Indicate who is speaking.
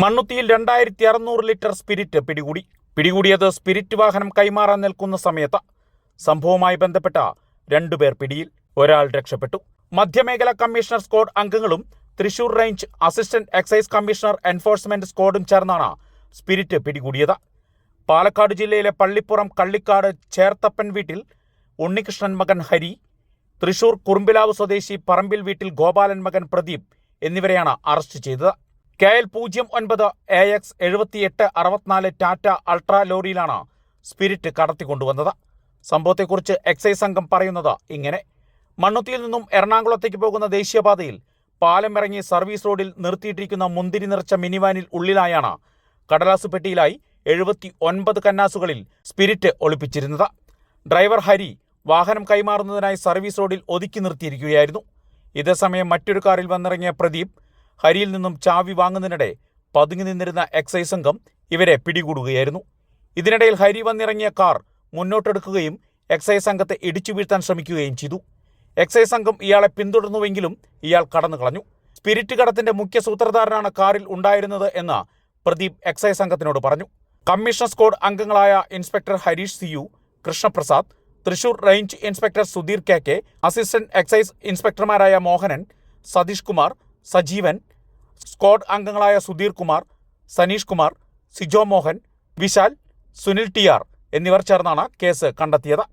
Speaker 1: മണ്ണുത്തിയിൽ രണ്ടായിരത്തി അറുന്നൂറ് litre spirit പിടികൂടി. പിടികൂടിയത് സ്പിരിറ്റ് വാഹനം കൈമാറാൻ നിൽക്കുന്ന സമയത്ത് സംഭവവുമായി ബന്ധപ്പെട്ട രണ്ടുപേർ പിടിയിൽ. ഒരാൾ രക്ഷപ്പെട്ടു. മധ്യമേഖല കമ്മീഷണർ സ്ക്വാഡ് അംഗങ്ങളും Thrissur range assistant excise commissioner enforcement സ്ക്വാഡും ചേർന്നാണ് സ്പിരിറ്റ് പിടികൂടിയത്. പാലക്കാട് ജില്ലയിലെ പള്ളിപ്പുറം കള്ളിക്കാട് ചേർത്തപ്പൻ വീട്ടിൽ ഉണ്ണികൃഷ്ണൻ മകൻ ഹരി തൃശൂർ കുറുമ്പിലാവ് സ്വദേശി പറമ്പിൽ വീട്ടിൽ ഗോപാലൻ മകൻ പ്രദീപ് എന്നിവരെയാണ് അറസ്റ്റ് ചെയ്തത്. കെ എൽ പൂജ്യം ഒൻപത് എ എക്സ് എഴുപത്തിയെട്ട് അറുപത്തിനാല് ടാറ്റ അൾട്രാ ലോറിയിലാണ് സ്പിരിറ്റ് കടത്തിക്കൊണ്ടുവന്നത്. സംഭവത്തെക്കുറിച്ച് എക്സൈസ് സംഘം പറയുന്നത് ഇങ്ങനെ. മണ്ണുത്തിയിൽ നിന്നും എറണാകുളത്തേക്ക് പോകുന്ന ദേശീയപാതയിൽ പാലം ഇറങ്ങി സർവീസ് റോഡിൽ നിർത്തിയിട്ടിരിക്കുന്ന മുന്തിരി നിറച്ച മിനിവാനിൽ ഉള്ളിലായാണ് കടലാസ് പെട്ടിയിലായി എഴുപത്തി ഒൻപത് കന്നാസുകളിൽ സ്പിരിറ്റ് ഒളിപ്പിച്ചിരുന്നത്. ഡ്രൈവർ ഹരി വാഹനം കൈമാറുന്നതിനായി സർവീസ് റോഡിൽ ഒതുക്കി നിർത്തിയിരിക്കുകയായിരുന്നു. ഇതേസമയം മറ്റൊരു കാറിൽ വന്നിറങ്ങിയ പ്രദീപ് ഹരിയിൽ നിന്നും ചാവി വാങ്ങുന്നതിനിടെ പതുങ്ങി നിന്നിരുന്ന എക്സൈസ് സംഘം ഇവരെ പിടികൂടുകയായിരുന്നു. ഇതിനിടയിൽ ഹരി വന്നിറങ്ങിയ കാർ മുന്നോട്ടെടുക്കുകയും എക്സൈസ് സംഘത്തെ ഇടിച്ചു വീഴ്ത്താൻ ശ്രമിക്കുകയും ചെയ്തു. എക്സൈസ് സംഘം ഇയാളെ പിന്തുടർന്നുവെങ്കിലും ഇയാൾ കടന്നു കളഞ്ഞു സ്പിരിറ്റ് കടത്തിന്റെ മുഖ്യ സൂത്രധാരനാണ് കാറിൽ ഉണ്ടായിരുന്നത് എന്ന് പ്രദീപ് എക്സൈസ് സംഘത്തിനോട് പറഞ്ഞു. കമ്മീഷണർ സ്ക്വാഡ് അംഗങ്ങളായ inspector Harish C U Krishnaprasad Thrissur range inspector Sudheer K K assistant excise ഇൻസ്പെക്ടർമാരായ Mohanan Satheesh Kumar Sajeevan squad അംഗങ്ങളായ സുധീർ കുമാർ സനീഷ് കുമാർ സിജോ മോഹൻ വിശാൽ സുനിൽ ടി ആർ എന്നിവർ ചേർന്നാണ് കേസ് കണ്ടെത്തിയത്.